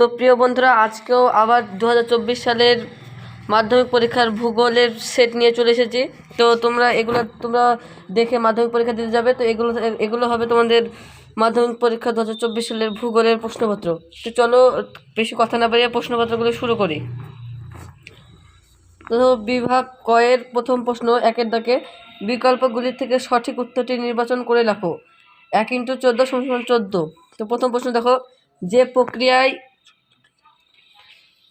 তো প্রিয় বন্ধুরা, আজকেও আবার দু হাজার চব্বিশ সালের মাধ্যমিক পরীক্ষার ভূগোলের সেট নিয়ে চলে এসেছি। তো তোমরা এগুলো, তোমরা দেখে মাধ্যমিক পরীক্ষা দিতে যাবে। তো এগুলো এগুলো হবে তোমাদের মাধ্যমিক পরীক্ষা দু হাজার চব্বিশ সালের ভূগোলের প্রশ্নপত্র। তো চলো, বেশি কথা না বাড়িয়ে প্রশ্নপত্রগুলো শুরু করি। তো বিভাগ কয়ের প্রথম প্রশ্ন একের দাকে বিকল্পগুলি থেকে সঠিক উত্তরটি নির্বাচন করে লেখো। এক ইন্টু চোদ্দ সমান চোদ্দ। তো প্রথম প্রশ্ন দেখো, যে প্রক্রিয়ায়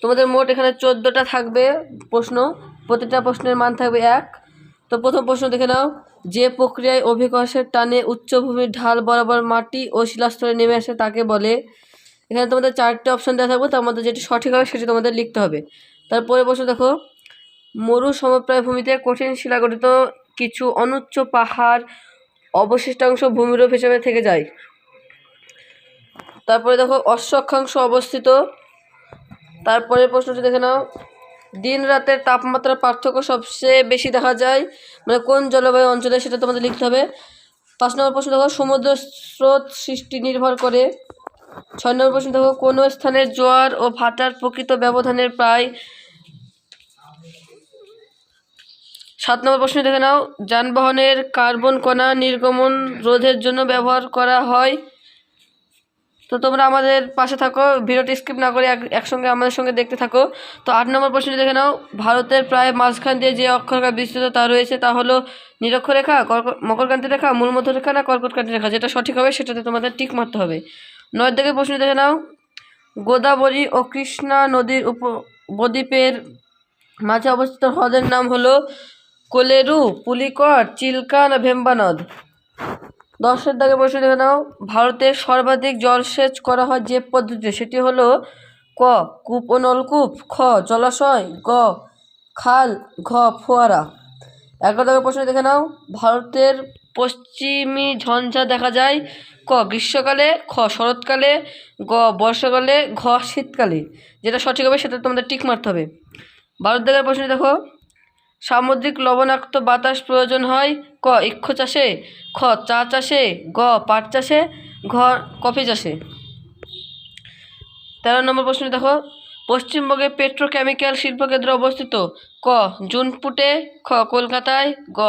তোমাদের মোট এখানে চোদ্দোটা থাকবে প্রশ্ন। প্রতিটা প্রশ্নের মান থাকবে এক। তো প্রথম প্রশ্ন দেখে নাও। যে প্রক্রিয়ায় অভিকর্ষের টানে উচ্চভূমির ঢাল বরাবর মাটি ও শিলাস্তরে নেমে আসে তাকে বলে। এখানে তোমাদের চারটে অপশন দেওয়া থাকবে, তার মধ্যে যেটি সঠিক হবে সেটি তোমাদের লিখতে হবে। তারপরে প্রশ্ন দেখো। মরু সমপ্রায় ভূমিতে কঠিন শিলাগঠিত কিছু অনুচ্চ পাহাড় অবশিষ্টাংশ ভূমিরূপ হিসেবে থেকে যায়। তারপরে দেখো, অশ্বক্ষাংশ অবস্থিত। তারপরে প্রশ্নটি দেখে নাও। দিন রাতের তাপমাত্রার পার্থক্য সবচেয়ে বেশি দেখা যায় মানে কোন জলবায়ু অঞ্চলে সেটা তোমাদের লিখতে হবে। পাঁচ নম্বর প্রশ্ন দেখো, সমুদ্র স্রোত সৃষ্টি নির্ভর করে। ছয় নম্বর প্রশ্ন দেখো, কোনো স্থানের জোয়ার ও ভাটার প্রকৃত ব্যবধানের প্রায় সাত নম্বর প্রশ্ন দেখে নাও, যানবাহনের কার্বন কণা নির্গমন রোধের জন্য ব্যবহার করা হয়। তো তোমরা আমাদের পাশে থাকো, ভিডিওটি স্কিপ না করে এক একসঙ্গে আমাদের সঙ্গে দেখতে থাকো। তো আট নম্বর প্রশ্নটি দেখে নাও। ভারতের প্রায় মাঝখান দিয়ে যে অক্ষরেখা বিস্তৃত তা রয়েছে তা হলো নিরক্ষরেখা, কর্ক মকরকান্তি রেখা মূলমধ্য রেখা না কর্কটকান্তি রেখা? যেটা সঠিক হবে সেটাতে তোমাদের টিক মারতে হবে। নয় দিকে প্রশ্ন দেখে নাও। গোদাবরী ও কৃষ্ণা নদীর উপ বদ্বীপের মাঝে অবস্থিত হ্রদের নাম হলো কোলেরু, পুলিকট, চিল্কা না ভেম্বা নদ দশের দাগে প্রশ্ন দেখে নাও। ভারতের সর্বাধিক জলসেচ করা হয় যে পদ্ধতিতে? সেটি হলো ক, কূপ ও নলকূপ, খ, জলাশয়, গ, খাল, ঘ, ফোয়ারা। এগারো দাগে প্রশ্ন দেখে নাও। ভারতের পশ্চিমী ঝঞ্ঝা দেখা যায় ক, গ্রীষ্মকালে, খ, শরৎকালে, গ, বর্ষাকালে, ঘ, শীতকালে। যেটা সঠিক হবে সেটা তোমাদের টিক মারতে হবে। বারো দাগের প্রশ্ন দেখো। সামুদ্রিক লবণাক্ত বাতাস প্রয়োজন হয়। ক, ইক্ষ চাষে। খ, চা চাষে। গ, পাট চাষে। ঘ, কফি চাষে। তেরো নম্বর প্রশ্ন দেখো। পশ্চিমবঙ্গে পেট্রোকেমিক্যাল শিল্পকেন্দ্র অবস্থিত। ক, জুনপুটে। খ, কলকাতায়। গ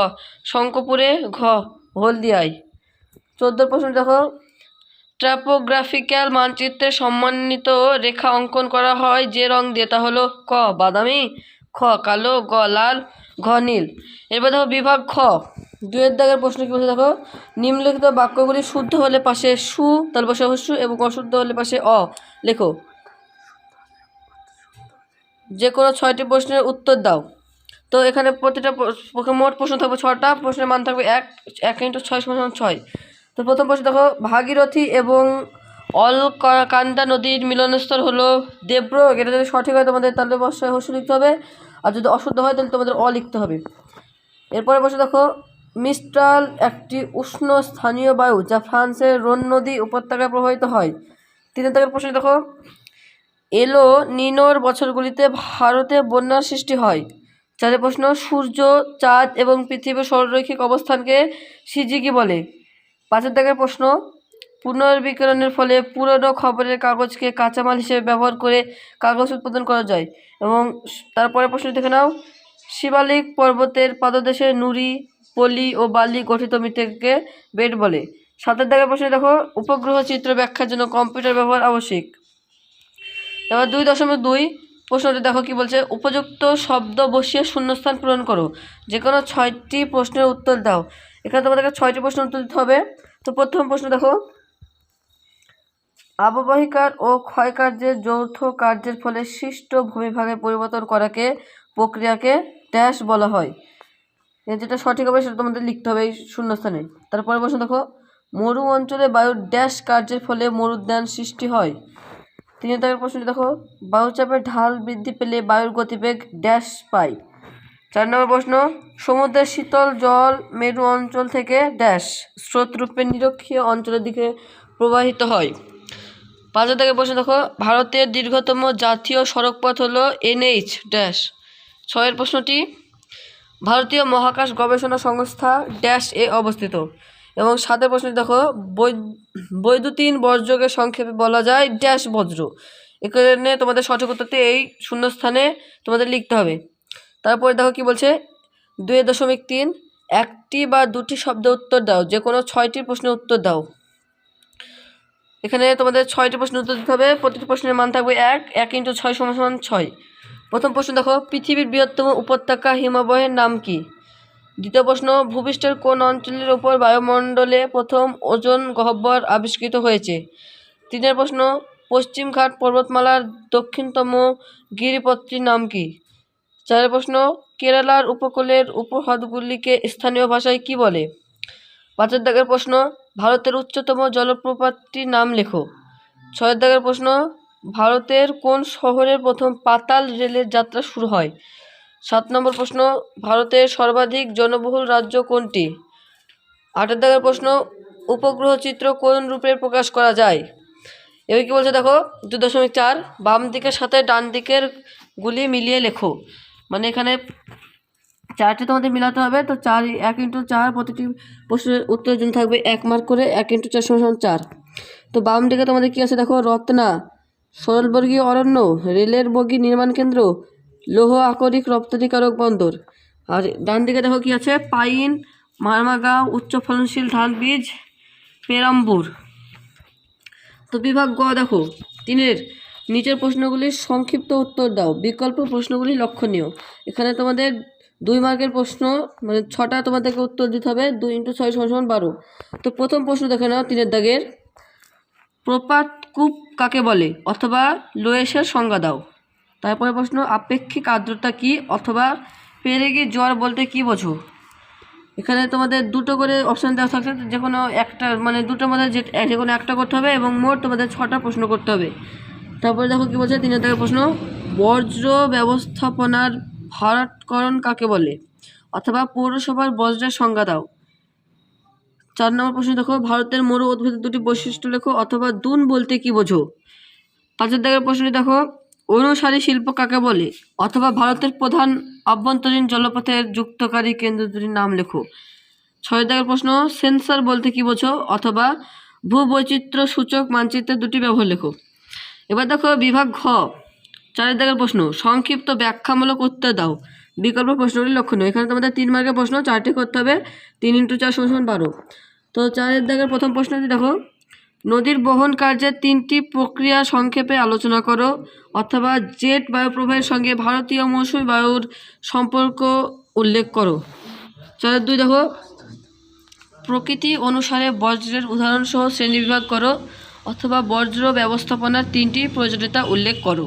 শঙ্কপুরে ঘ, হলদিয়ায়। চোদ্দ প্রশ্ন দেখো। ট্রাপোগ্রাফিক্যাল মানচিত্রে সম্মানিত রেখা অঙ্কন করা হয় যে রং দিয়ে। তা হলো ক, বাদামি খ, কালো, গ, লাল, ঘ, নীল। এবার দেখো বিভাগ খ। দুয়ের দাগের প্রশ্ন কি বলছে দেখো? নিম্নলিখিত বাক্যগুলি শুদ্ধ হলে পাশে সু, তার পাশে হস্যু এবং অশুদ্ধ হলে পাশে অ। লেখো। যে কোনো ছয়টি প্রশ্নের উত্তর দাও। তো এখানে প্রতিটা প্র- মোট প্রশ্ন থাকবে ছটা, প্রশ্নের মান থাকবে এক এক ইন্টু ছয় সমান ছয়। তো প্রথম প্রশ্ন দেখো, ভাগীরথী এবং অলকান্দা নদীর মিলনস্থল হলো দেবপ্রয়োগ। এটা যদি সঠিক হয় তোমাদের, তাহলে অবশ্যই হস্য লিখতে হবে। আর যদি অশুদ্ধ হয়, তাহলে তোমাদের অ লিখতে হবে। এরপরে বসে দেখো মিস্ট্রাল একটি উষ্ণ স্থানীয় বায়ু যা ফ্রান্সের রোন নদী উপত্যকায় প্রবাহিত হয়। তিন দাগের প্রশ্ন দেখো, এলো নিনোর বছরগুলিতে ভারতে বন্যার সৃষ্টি হয়। চারের প্রশ্ন, সূর্য, চাঁদ এবং পৃথিবীর সরলরৈখিক অবস্থানকে সিজিকি বলে। পাঁচের দাগের প্রশ্ন পুনর্বিকিরণের ফলে পুরনো খবরের কাগজকে কাঁচামাল হিসেবে ব্যবহার করে কাগজ উৎপাদন করা যায়। এবং তারপরে প্রশ্ন দেখে নাও। শিবালিক পর্বতের পাদদেশে নুড়ি, পলি ও বালি গঠিত মৃত্তিকাকে বেড বলে। সাতের দাগের প্রশ্ন দেখো, উপগ্রহ চিত্র ব্যাখ্যার জন্য কম্পিউটার ব্যবহার আবশ্যিক। এবার দুই দশমিক দুই, প্রশ্নটি দেখো কি বলছে, উপযুক্ত শব্দ বসিয়ে শূন্যস্থান পূরণ করো। যে কোনো ছয়টি প্রশ্নের উত্তর দাও। এখানে তোমাদেরকে ছয়টি প্রশ্নের উত্তর দিতে হবে। তো প্রথম প্রশ্ন দেখো আববাহিকার ও ক্ষয়কার্যের যৌথ কার্যের ফলে সৃষ্ট ভূমিভাগের পরিবর্তন করাকে প্রক্রিয়াকে ড্যাশ বলা হয়। যেটা সঠিক হবে সেটা তোমাদের লিখতে হবে এই শূন্যস্থানে। তারপরে প্রশ্ন দেখো, মরু অঞ্চলে বায়ুর ড্যাশ কার্যের ফলে মরুদ্যান সৃষ্টি হয়। তিন দাগের প্রশ্নটি দেখো বায়ুচাপের ঢাল বৃদ্ধি পেলে বায়ুর গতিবেগ ড্যাশ পায়। চার নম্বর প্রশ্ন, সমুদ্রের শীতল জল মেরু অঞ্চল থেকে ড্যাশ স্রোতরূপে নিরক্ষীয় অঞ্চলের দিকে প্রবাহিত হয়। পাঁচ থেকে প্রশ্ন, দেখো, ভারতের দীর্ঘতম জাতীয় সড়কপথ হলো এনএইচ ড্যাশ। ছয়ের প্রশ্নটি, ভারতীয় মহাকাশ গবেষণা সংস্থা ড্যাশ এ অবস্থিত। এবং সাতের প্রশ্নটি, দেখো বৈদ্যুতিন বজ্রকে সংক্ষেপে বলা যায় ড্যাশ বজ্র। এখানে তোমাদের সঠিক উত্তরটি এই শূন্যস্থানে তোমাদের লিখতে হবে। তারপরে দেখো কি বলছে, দুই দশমিক তিন, একটি বা দুটি শব্দ উত্তর দাও যে কোনো ছয়টি প্রশ্নের উত্তর দাও। এখানে তোমাদের ছয়টি প্রশ্নের উত্তর দিতে হবে। প্রতিটি প্রশ্নের মান থাকবে এক এক ইন্টু ছয় সমান সমান ছয়। প্রথম প্রশ্ন দেখো, পৃথিবীর বৃহত্তম উপত্যকা হিমাবহের নাম কি? দ্বিতীয় প্রশ্ন, ভূপৃষ্ঠের কোন অঞ্চলের ওপর বায়ুমণ্ডলে প্রথম ওজন গহ্বর আবিষ্কৃত হয়েছে? তিনের প্রশ্ন পশ্চিমঘাট পর্বতমালার দক্ষিণতম গিরিপথটির নাম কি? চারের প্রশ্ন, কেরালার উপকূলের উপহ্রদগুলিকে স্থানীয় ভাষায় কি বলে? পাঁচের দাগের প্রশ্ন, ভারতের উচ্চতম জলপ্রপাতটির নাম লেখো। ছয়ের দাগের প্রশ্ন, ভারতের কোন শহরে প্রথম পাতাল রেলের যাত্রা শুরু হয়? সাত নম্বর প্রশ্ন, ভারতের সর্বাধিক জনবহুল রাজ্য কোনটি? আটের দাগের প্রশ্ন, উপগ্রহ চিত্র কোন রূপে প্রকাশ করা যায়? এবার কি বলছে দেখো, দু দশমিক চার বাম দিকের সাথে ডান দিকের গুলি মিলিয়ে লেখো। মানে এখানে চারটি তোমাদের মিলাতে হবে, তো চার, এক ইন্টু চার, প্রতিটি প্রশ্নের উত্তরের জন্য থাকবে এক মার্ক করে এক ইন্টু চার সমান চার। তো বাম দিকে তোমাদের কী আছে? দেখো রত্না, সরলবর্গীয় অরণ্য, রেলের বগি নির্মাণ কেন্দ্র, লৌহ আকরিক রপ্তানিকারক বন্দর। আর ডান দিকে দেখো কি আছে? পাইন, মারমাগাঁও, উচ্চ ফলনশীল ধান বীজ, পেরাম্বুর। তো বিভাগ গ দেখো, তিনের নিচের প্রশ্নগুলির সংক্ষিপ্ত উত্তর দাও, বিকল্প প্রশ্নগুলি লক্ষণীয়। এখানে তোমাদের দুই মার্কের প্রশ্ন মানে ছটা তোমাদেরকে উত্তর দিতে হবে, দুই ইন্টু ছয় সমান সমান বারো। তো প্রথম প্রশ্ন দেখে নাও তিনের দাগের। প্রপাত কূপ কাকে বলে? অথবা লোয়েসের সংজ্ঞা দাও। তারপরে প্রশ্ন, আপেক্ষিক আর্দ্রতা কি? অথবা পেরেগি জ্বর বলতে কি বোঝো? এখানে তোমাদের দুটো করে অপশান দেওয়া থাকছে, যে কোনো একটা মানে দুটোর মধ্যে যে যে কোনো একটা করতে হবে এবং মোট তোমাদের ছটা প্রশ্ন করতে হবে। তারপরে দেখো কী বলছে তিনের দাগের প্রশ্ন, বর্জ্য ব্যবস্থাপনার ভারাটকরণ কাকে বলে? অথবা পৌরসভার বজ্রের সংজ্ঞা দাও। চার নম্বর প্রশ্ন দেখো, ভারতের মরু উদ্ভিদের দুটি বৈশিষ্ট্য লেখো অথবা দুন বলতে কি বোঝো? পাঁচের দাগের প্রশ্নটি দেখো অনুসারী শিল্প কাকে বলে? অথবা ভারতের প্রধান আভ্যন্তরীণ জলপথের যুক্তকারী কেন্দ্র দুটির নাম লেখো। ছয় দাগের প্রশ্ন, সেন্সার বলতে কি বোঝো? অথবা ভূবৈচিত্র্য সূচক মানচিত্রের দুটি ব্যবহার লেখো। এবার দেখো, বিভাগ ঘ। চারের দাগের প্রশ্ন, সংক্ষিপ্ত ব্যাখ্যামূলক উত্তর দাও। বিকল্প প্রশ্নগুলি লক্ষণীয়। এখানে তোমাদের তিন মার্কের প্রশ্ন, চারটি করতে হবে, তিন ইন্টু চার সমান বারো। তো চারের দাগের প্রথম প্রশ্নটি দেখো। নদীর বহন কার্যের তিনটি প্রক্রিয়া সংক্ষেপে আলোচনা করো, অথবা জেট বায়ুপ্রবাহের সঙ্গে ভারতীয় মৌসুমী বায়ুর সম্পর্ক উল্লেখ করো। চারের দুই দেখো। প্রকৃতি অনুসারে বজ্রের উদাহরণসহ শ্রেণীবিভাগ করো, অথবা বজ্র ব্যবস্থাপনার তিনটি প্রয়োজনীয়তা উল্লেখ করো।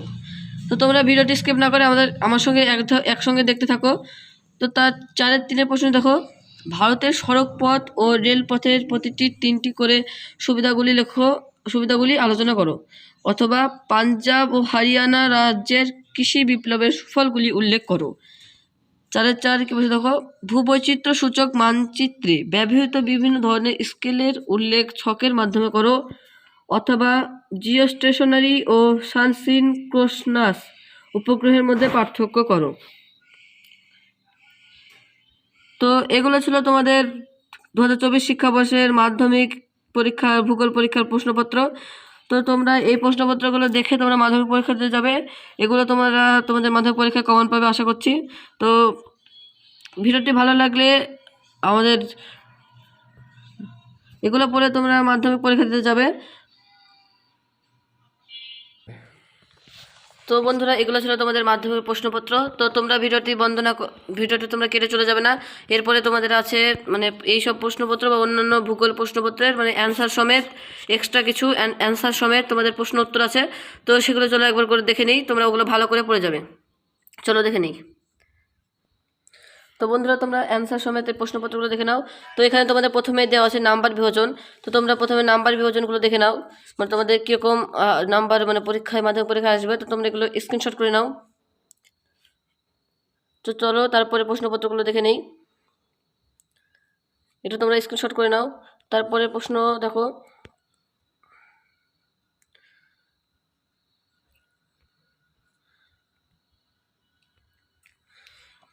তো তোমরা ভিডিওটি স্কিপ না করে আমাদের আমার সঙ্গে এক একসঙ্গে দেখতে থাকো। তো তার চারের তিনের প্রশ্ন দেখো। ভারতের সড়ক পথ ও রেলপথের প্রতিটি তিনটি করে সুবিধাগুলি লেখো সুবিধাগুলি আলোচনা করো। অথবা পাঞ্জাব ও হরিয়ানা রাজ্যের কৃষি বিপ্লবের সুফলগুলি উল্লেখ করো। চারের চার কি বলছে দেখো? ভূবৈচিত্র্য সূচক মানচিত্রে ব্যবহৃত বিভিন্ন ধরনের স্কেলের উল্লেখ ছকের মাধ্যমে করো। অথবা জিও স্টেশনারি ও সানসিনক্রোনাস উপগ্রহের মধ্যে পার্থক্য করো। তো এগুলো ছিল তোমাদের দু হাজার চব্বিশ শিক্ষাবর্ষের মাধ্যমিক পরীক্ষা, ভূগোল পরীক্ষার প্রশ্নপত্র। তো তোমরা এই প্রশ্নপত্রগুলো দেখে তোমরা মাধ্যমিক পরীক্ষা দিতে যাবে। এগুলো তোমরা তোমাদের মাধ্যমিক পরীক্ষায় কমন পাবে, আশা করছি। তো ভিডিওটি ভালো লাগলে আমাদের এগুলো পড়ে তোমরা মাধ্যমিক পরীক্ষা দিতে যাবে। তো বন্ধুরা, এগুলো ছিল তোমাদের মাধ্যমিক প্রশ্নপত্র। তো তোমরা ভিডিওটি বন্ধ না ভিডিওটি তোমরা কেটে চলে যাবে না। এরপরে তোমাদের আছে মানে এই সব প্রশ্নপত্র বা অন্যান্য ভূগোল প্রশ্নপত্রের মানে অ্যান্সার সমেত এক্সট্রা কিছু অ্যান্সার সমেত তোমাদের প্রশ্ন উত্তর আছে। তো সেগুলো চলো একবার করে দেখে নিই, তোমরা ওগুলো ভালো করে পড়ে যাবে। চলো দেখে নিই। তো বন্ধুরা, তোমরা অ্যান্সার সমেত প্রশ্নপত্রগুলো দেখে নাও। তো এখানে তোমাদের প্রথমে দেওয়া আছে নাম্বার বিভাজন। তো তোমরা প্রথমে নাম্বার বিভাজনগুলো দেখে নাও। মানে তোমাদের কীরকম নাম্বার মানে পরীক্ষায়, মাধ্যমিক পরীক্ষায় আসবে। তো তোমরা এগুলো স্ক্রিনশট করে নাও। তো চলো, তারপরে প্রশ্নপত্রগুলো দেখে নেই। এটা তোমরা স্ক্রিনশট করে নাও। তারপরে প্রশ্ন দেখো।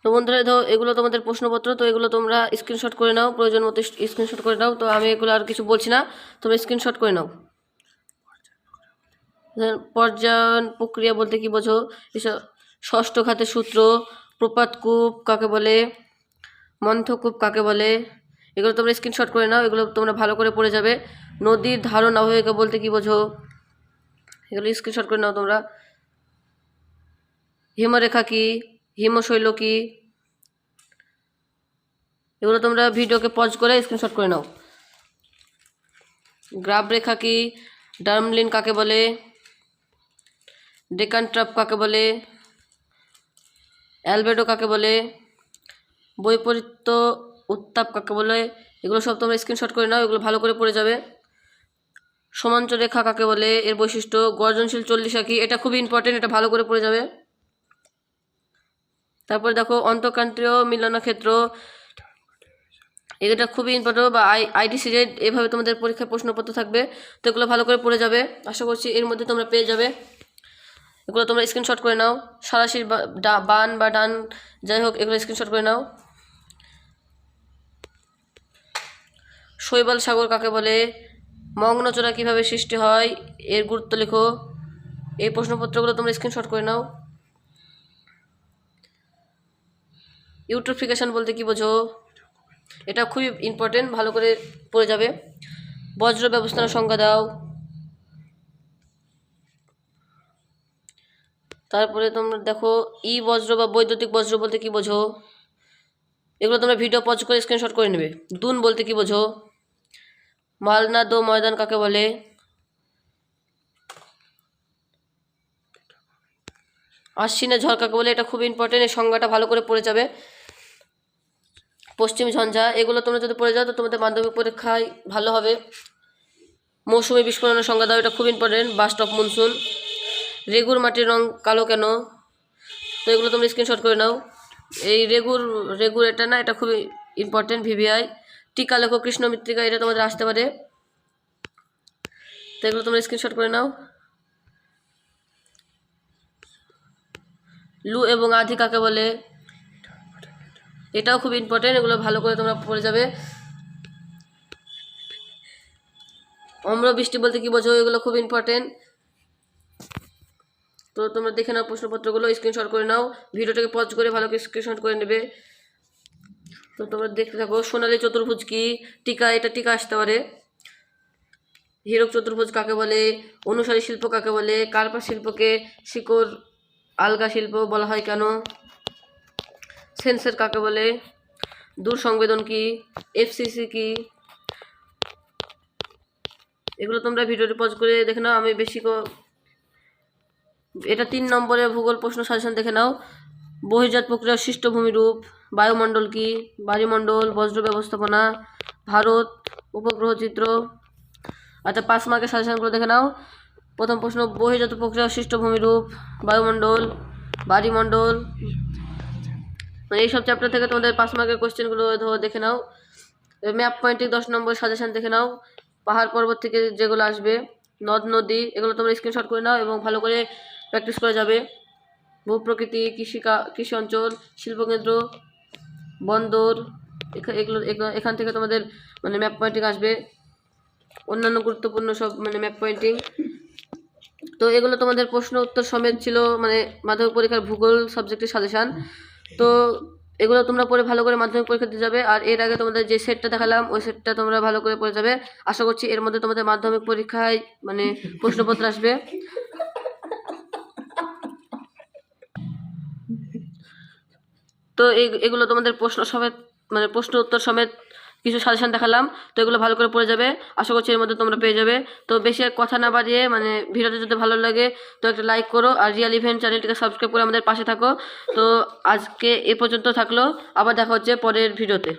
তো বন্ধুরা, ধরো এগুলো তোমাদের প্রশ্নপত্র, তো এগুলো তোমরা স্ক্রিনশট করে নাও। প্রয়োজন মতো স্ক্রিনশট করে নাও। তো আমি এগুলো আর কিছু বলছি না। তোমরা স্ক্রিনশট করে নাও। পর্যায়ন প্রক্রিয়া বলতে কি বোঝো? এসব ষষ্ঠ খাতের সূত্র প্রপাতকূপ কাকে বলে? মন্থকূপ কাকে বলে? এগুলো তোমরা স্ক্রিনশট করে নাও। এগুলো তোমরা ভালো করে পড়ে যাবে। নদীর ধারণ অববাহিকা বলতে কি বোঝো? এগুলো স্ক্রিনশট করে নাও তোমরা। হিমরেখা কি? হিমশৈল কি? এগুলো তোমরা ভিডিওকে পজ করে স্ক্রিনশট করে নাও। গ্রাফ রেখা কি? ডার্মলিন কাকে বলে? ডেকান ট্রাপ কাকে বলে? অ্যালবেডো কাকে বলে? বৈপরীত্য উত্তাপ কাকে বলে? এগুলো সব তোমরা স্ক্রিনশট করে নাও, এগুলো ভালো করে পড়ে যাবে। সমান্তর রেখা কাকে বলে? এর বৈশিষ্ট্য গর্জনশীল চল্লিশা কি? এটা খুবই ইম্পর্টেন্ট এটা ভালো করে পড়ে যাবে। তারপরে দেখো অন্তঃকান্তীয় মিলনক্ষেত্র। এটা খুবই ইম্পর্টেন্ট বা আই আইটি সিজেড এভাবে তোমাদের পরীক্ষায় প্রশ্নপত্র থাকবে, তো এগুলো ভালো করে পড়ে যাবে। আশা করছি এর মধ্যে তোমরা পেয়ে যাবে। এগুলো তোমরা স্ক্রিনশট করে নাও। সারাশির বান বা ডান, যাই হোক, এগুলো স্ক্রিনশট করে নাও। শৈবাল সাগর কাকে বলে? মগ্নচোরা কীভাবে সৃষ্টি হয়? এর গুরুত্ব লেখো। এই প্রশ্নপত্রগুলো তোমরা স্ক্রিনশট করে নাও। ইউট্রোফিকেশন বলতে কি বোঝো? এটা খুবই ইম্পর্টেন্ট ভালো করে পড়ে যাবে। বজ্র ব্যবস্থার সংজ্ঞা দাও। তারপরে তোমরা দেখো, ই বজ্র বা বৈদ্যুতিক বজ্র বলতে কি বোঝো? এগুলো তোমরা ভিডিও পজ করে স্ক্রিনশট করে নেবে। দুন বলতে কি বোঝো? মালনা দো ময়দান কাকে বলে? আশ্বিনে ঝড় কাকে বলে? এটা খুব ইম্পর্টেন্ট এই সংজ্ঞাটা ভালো করে পড়ে যাবে। পশ্চিম ঝঞ্ঝা, এগুলো তোমরা যদি পড়ে যাও, তো তোমাদের মাধ্যমিক পরীক্ষায় ভালো হবে। মৌসুমী বিস্ফোরণের সংজ্ঞা দাও এটা খুব important burst of monsoon regur মাটির রং কালো কেন? তো এগুলো তোমরা স্ক্রিনশট করে নাও। এই রেগুর রেগুর এটা না, এটা খুবই ইম্পর্টেন্ট ভিভিআই টিকা লেখো, কৃষ্ণ মৃত্তিকা, এটা তোমাদের আসতে পারে। তো এগুলো তোমরা স্ক্রিনশট করে নাও। লু এবং আধি কাকে বলে? এটাও খুব ইম্পর্টেন্ট এগুলো ভালো করে তোমরা পড়ে যাবে। অম্র বৃষ্টি বলতে কি বোঝো, এগুলো খুব ইম্পর্টেন্ট তো তোমরা দেখে নাও প্রশ্নপত্রগুলো স্ক্রিনশট করে নাও। ভিডিওটাকে পজ করে ভালো করে স্ক্রিনশট করে নেবে। তো তোমরা দেখতে থাকো, সোনালী চতুর্ভুজ কি? টিকা, এটা টিকা আসতে পারে। হীরক চতুর্ভুজ কাকে বলে? অনুসারী শিল্প কাকে বলে? কার্পা শিল্পকে শিকড়, আলগা শিল্প বলা হয় কেন? সেন্সর কাকে বলে? দূর সংবেদন কি এফসিসি কি? এগুলো তোমরা ভিডিওটি পজ করে দেখে নাও, আমি বেশি এটা তিন নম্বরে ভূগোল প্রশ্ন সাজেশন দেখে নাও। বহির্জাত প্রক্রিয়া সৃষ্ট ভূমিরূপ বায়ুমণ্ডল কি? বায়ুমণ্ডল, বজ্র ব্যবস্থাপনা, ভারত, উপগ্রহ চিত্র। আচ্ছা পাঁচ মার্কের সাজেশনগুলো দেখে নাও। প্রথম প্রশ্ন, বহির্জাত প্রক্রিয়া সৃষ্ট ভূমিরূপ বায়ুমণ্ডল, বাড়িমণ্ডল। মানে এইসব চ্যাপ্টার থেকে তোমাদের পাঁচ মার্কের কোশ্চেনগুলো ধরো দেখে নাও। ম্যাপ পয়েন্টিং দশ নম্বর সাজেশন দেখে নাও। পাহাড় পর্বত থেকে যেগুলো আসবে, নদ, নদী, এগুলো তোমরা স্ক্রিনশট করে নাও এবং ভালো করে প্র্যাকটিস করা যাবে। ভূপ্রকৃতি কৃষি কা- কৃষি অঞ্চল শিল্পকেন্দ্র বন্দর এগুলো- এখান থেকে তোমাদের মানে ম্যাপ পয়েন্টিং আসবে। অন্যান্য গুরুত্বপূর্ণ সব মানে ম্যাপ পয়েন্টিং তো এগুলো তোমাদের প্রশ্ন উত্তর সমেত ছিল মানে মাধ্যমিক পরীক্ষার ভূগোল সাবজেক্টের সাজেশান তো এগুলো তোমরা পরে ভালো করে মাধ্যমিক পরীক্ষা দিতে যাবে। আর এর আগে তোমাদের যে সেটটা দেখালাম ওই সেটটা তোমরা ভালো করে পড়ে যাবে। আশা করছি এর মধ্যে তোমাদের মাধ্যমিক পরীক্ষায় মানে প্রশ্নপত্র আসবে। তো এই- এগুলো তোমাদের প্রশ্ন সমেত মানে প্রশ্ন উত্তর সমেত কিছু সাজেশন দেখালাম, তো এগুলো ভালো করে পড়ে যাবে। আশা করছি এর মধ্যে তোমরা পেয়ে যাবে। তো বেশি কথা না বাড়িয়ে মানে ভিডিওটা যদি ভালো লাগে, তো একটা লাইক করো। আর রিয়াল ইভেন্ট চ্যানেলটিকে সাবস্ক্রাইব করে আমাদের পাশে থাকো। তো আজকে এ পর্যন্ত থাকল। আবার দেখা হচ্ছে পরের ভিডিওতে।